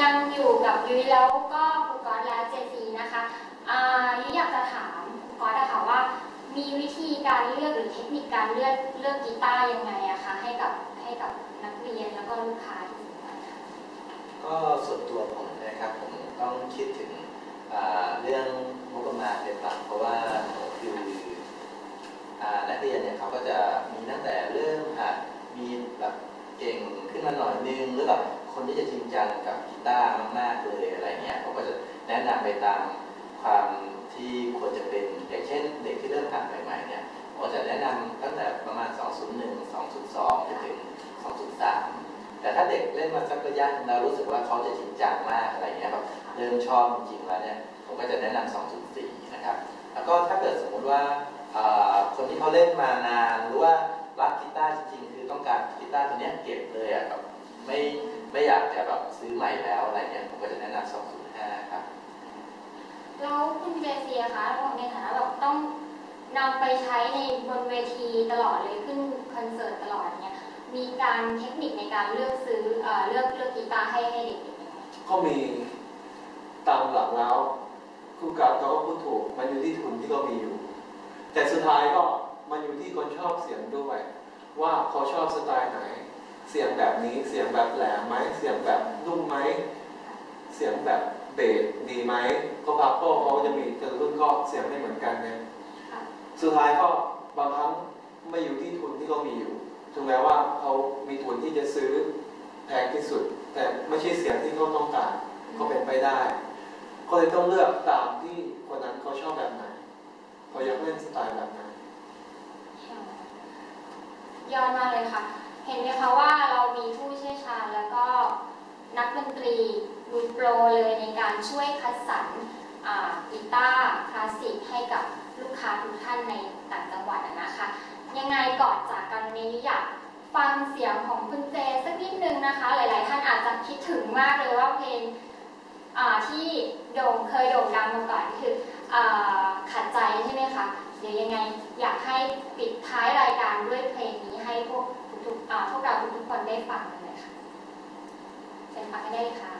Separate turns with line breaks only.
ยังอยู่กับยุ้ยแล้วก็ครูก๊อตและเจซีนะคะอ่ายุ้ยอยากจะถามครูก๊อตอะค่ะว่า มีวิธีการเลือกหรือเทคนิคการเลือกเลือกกีตาร์ยังไงอะคะให้กับให้กับนักเรียนแล้วก็ลูกค้าที่สนใจค่ะ
ก็ส่วนตัวผมนะครับผมต้องคิดถึงเรื่องงบประมาณเป็นหลักเพราะว่าคือนักเรียนเนี่ยเขาก็จะมีตั้งแต่เริ่มหัดมีแบบเก่งขึ้นมาหน่อยนึงหรือแบบ คนที่จะจริงจังกับกีตาร์มากๆเลยอะไรเงี้ยเขาก็จะแนะนำไปตามความที่ควรจะเป็นอย่างเช่น เด็กที่เริ่มหัดใหม่ๆเนี่ยผมก็จะแนะนำตั้งแต่ประมาณ 201 202จนถึง 203 แต่ถ้าเด็กเล่นมาสักระยะแล้วรู้สึกว่าเขาจะจริงจังมากอะไรเงี้ยแบบเริ่มชอบจริงๆแล้วเนี่ยผมก็จะแนะนำ204 นะครับ แล้วก็ถ้าเกิดสมมุติว่าคนที่เขาเล่นมานานหรือว่ารักกีตาร์จริงๆ คือต้องการกีตาร์ตัวเนี้ยเก็บเลยอะแบบ ไม่ไม่อยากจะแบบซื้อใหม่แล้วอะไรเงี้ยผมก็จะแนะนำ205 ครับ
แล้วคุณเจซีอะคะในฐานะแบบต้องนำไปใช้ในบนเวทีตลอดเลยขึ้นคอนเสิร์ตตลอดเงี้ยมีการเทคนิคในการเลือกซื้อเอ่อเลือกเลือกกีตาร์ให้ให้เด็ก
ก็มีตามหลักแล้วครูการเขาก็พูดถูกมันอยู่ที่ทุนที่เรามีอยู่ แต่สุดท้ายก็มันอยู่ที่คนชอบเสียงด้วย ว่าเขาชอบสไตล์ไหน เสียงแบบนี้เสียงแบบแหลมไหมเสียงแบบนุ่มไหมเสียงแบบเบสดีไหมก็พับก็เขาจะมีแต่ละรุ่นก็เสียงไม่เหมือนกันไง
ค่ะ
สุดท้ายก็บางครั้งไม่อยู่ที่ทุนที่เขามีอยู่ถึงแม้ว่าเขามีทุนที่จะซื้อแพงที่สุด แต่ไม่ใช่เสียงที่เขาต้องการก็เป็นไปได้ ก็เลยต้องเลือกตามที่คนนั้นเขาชอบแบบไหนเขาอยากเล่นสไตล์แบบไหน
ยอดมากเลยค่ะ เห็นไหมคะว่าเรามีผู้เชี่ยวชาญแล้วก็นักดนตรีมือโปรเลยในการช่วยคัดสรรอีตาร์คลาสสิกให้กับลูกค้าทุกท่านในต่างจังหวัดนะคะ ยังไงก่อนจากกันนี้อยากฟังเสียงของคุณเจสักนิดนึงนะคะ หลาย ๆ ท่านอาจจะคิดถึงมากเลยว่าเพลงที่โด่งเคยโด่งดังมาก่อนคืออ คะ เดี๋ยวยังไงอยากให้ปิดท้ายรายการด้วยเพลงนี้ให้พวกทุกๆพวกเราทุกๆคนได้ฟังกันเลยค่ะเชิญฟังกันได้เลยค่ะ